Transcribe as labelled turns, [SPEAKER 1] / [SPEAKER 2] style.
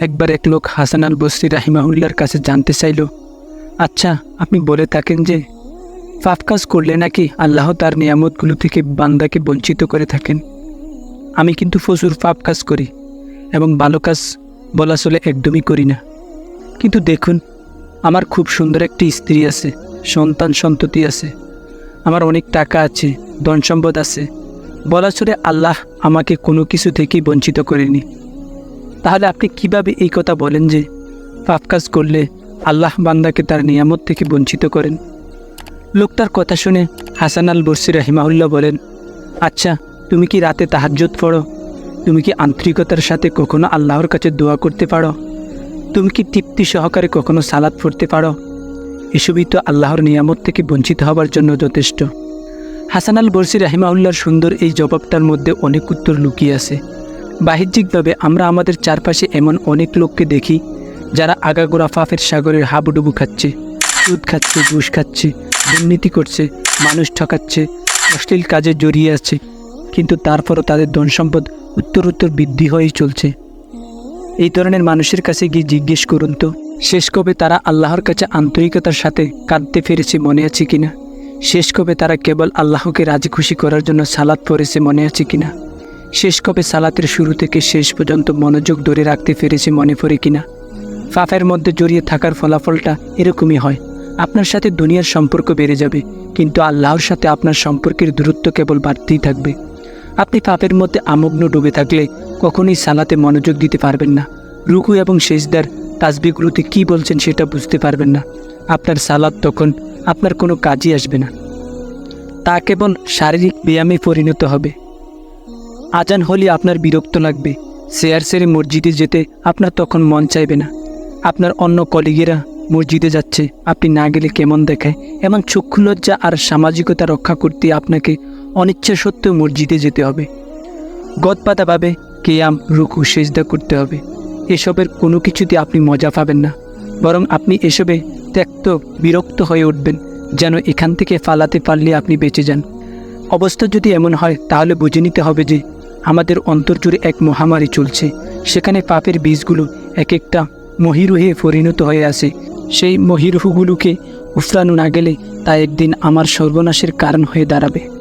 [SPEAKER 1] একবার এক লোক হাসান আল বসরি রাহিমাহুল্লার কাছে জানতে চাইল আচ্ছা আপনি বলে থাকেন যে, পাপ কাজ করলে নাকি আল্লাহ তার নিয়ামতগুলো থেকে বান্দাকে বঞ্চিত করে থাকেন? আমি কিন্তু প্রচুর পাপ কাজ করি এবং ভালো কাজ বলা চলে একদমই করি না। কিন্তু দেখুন, আমার খুব সুন্দর একটি স্ত্রী আছে, সন্তান সন্ততি আছে, আমার অনেক টাকা আছে ধন সম্পদ আছে। বলা চলে আল্লাহ আমাকে কোনো কিছু থেকেই বঞ্চিত করেনি। তাহলে আপনি কীভাবে এই কথা বলেন যে পাপ কাজ করলে আল্লাহ বান্দাকে তার নিয়ামত থেকে বঞ্চিত করেন? লোকটার কথা শুনে হাসান আল বসি রাহিমাহুল্লাহ বলেন আচ্ছা তুমি কি রাতে তাহাজ্জুদ পড়ো? তুমি কি আন্তরিকতার সাথে কখনো আল্লাহর কাছে দোয়া করতে পারো? তুমি কি তৃপ্তি সহকারে কখনো সালাদ পড়তে পারো? এসবই তো আল্লাহর নিয়ামত থেকে বঞ্চিত হবার জন্য যথেষ্ট। হাসান আল বরসি রাহিমাউল্লাহর সুন্দর এই জবাবটার মধ্যে অনেক উত্তর লুকিয়ে আছে। বাহ্যিকভাবে আমরা আমাদের চারপাশে এমন অনেক লোককে দেখি, যারা আগাগোড়া ফাফের সাগরের হাবুডুবু খাচ্ছে সুদ খাচ্ছে, ঘুষ খাচ্ছে, দুর্নীতি করছে, মানুষ ঠকাচ্ছে, অশ্লীল কাজে জড়িয়ে আছে, কিন্তু তারপরও তাদের ধন সম্পদ উত্তর উত্তর বৃদ্ধি হয়েই চলছে। এই ধরনের মানুষের কাছে গিয়ে জিজ্ঞেস করুন তো, শেষ কবে তারা আল্লাহর কাছে আন্তরিকতার সাথে কাঁদতে ফেরেছে মনে আছে কিনা? শেষ কবে তারা কেবল আল্লাহকে রাজি খুশি করার জন্য সালাদ পড়েছে মনে আছে কিনা? শেষ কবে সালাতের শুরু থেকে শেষ পর্যন্ত মনোযোগ ধরে রাখতে পেরেছে মনে পড়ে কিনা? ফাফের মধ্যে জড়িয়ে থাকার ফলাফলটা এরকমই হয়। আপনার সাথে দুনিয়ার সম্পর্ক বেড়ে যাবে, কিন্তু আল্লাহর সাথে আপনার সম্পর্কের দূরত্ব কেবল বাড়তেই থাকবে। আপনি পাপের মধ্যে আমগ্ন ডুবে থাকলে কখনোই সালাতে মনোযোগ দিতে পারবেন না। রুকু এবং শেষদার তাসবিগুলোতে কি বলছেন সেটা বুঝতে পারবেন না। আপনার সালাদ তখন আপনার কোনো কাজই আসবে না। তা কেবল শারীরিক ব্যায়ামে পরিণত হবে। আজান হলে আপনার বিরক্ত লাগবে। শেয়ার সেরে মসজিদে যেতে আপনার তখন মন চাইবে না। আপনার অন্য কলিগেরা মসজিদে যাচ্ছে, আপনি না গেলে কেমন দেখায়? এমন চক্ষু লজ্জা আর সামাজিকতা রক্ষা করতে আপনাকে অনিচ্ছা সত্ত্বেও মসজিদে যেতে হবে। গদপাতাভাবে কেয়াম, রুকু, সেজদা করতে হবে। এসবের কোনো কিছুতে আপনি মজা পাবেন না। বরং আপনি এসবে ত্যক্ত, বিরক্ত হয়ে উঠবেন, যেন এখান থেকে ফালাতে পারলে আপনি বেঁচে যান। অবস্থা যদি এমন হয়, তাহলে বুঝে নিতে হবে যে আমাদের অন্তর্জুড়ে এক মহামারী চলছে। সেখানে পাপের বীজগুলো এক একটা মহিরুহে পরিণত হয়ে আছে। সেই মহিরুহগুলোকে উফরানো না গেলে তা একদিন আমার সর্বনাশের কারণ হয়ে দাঁড়াবে।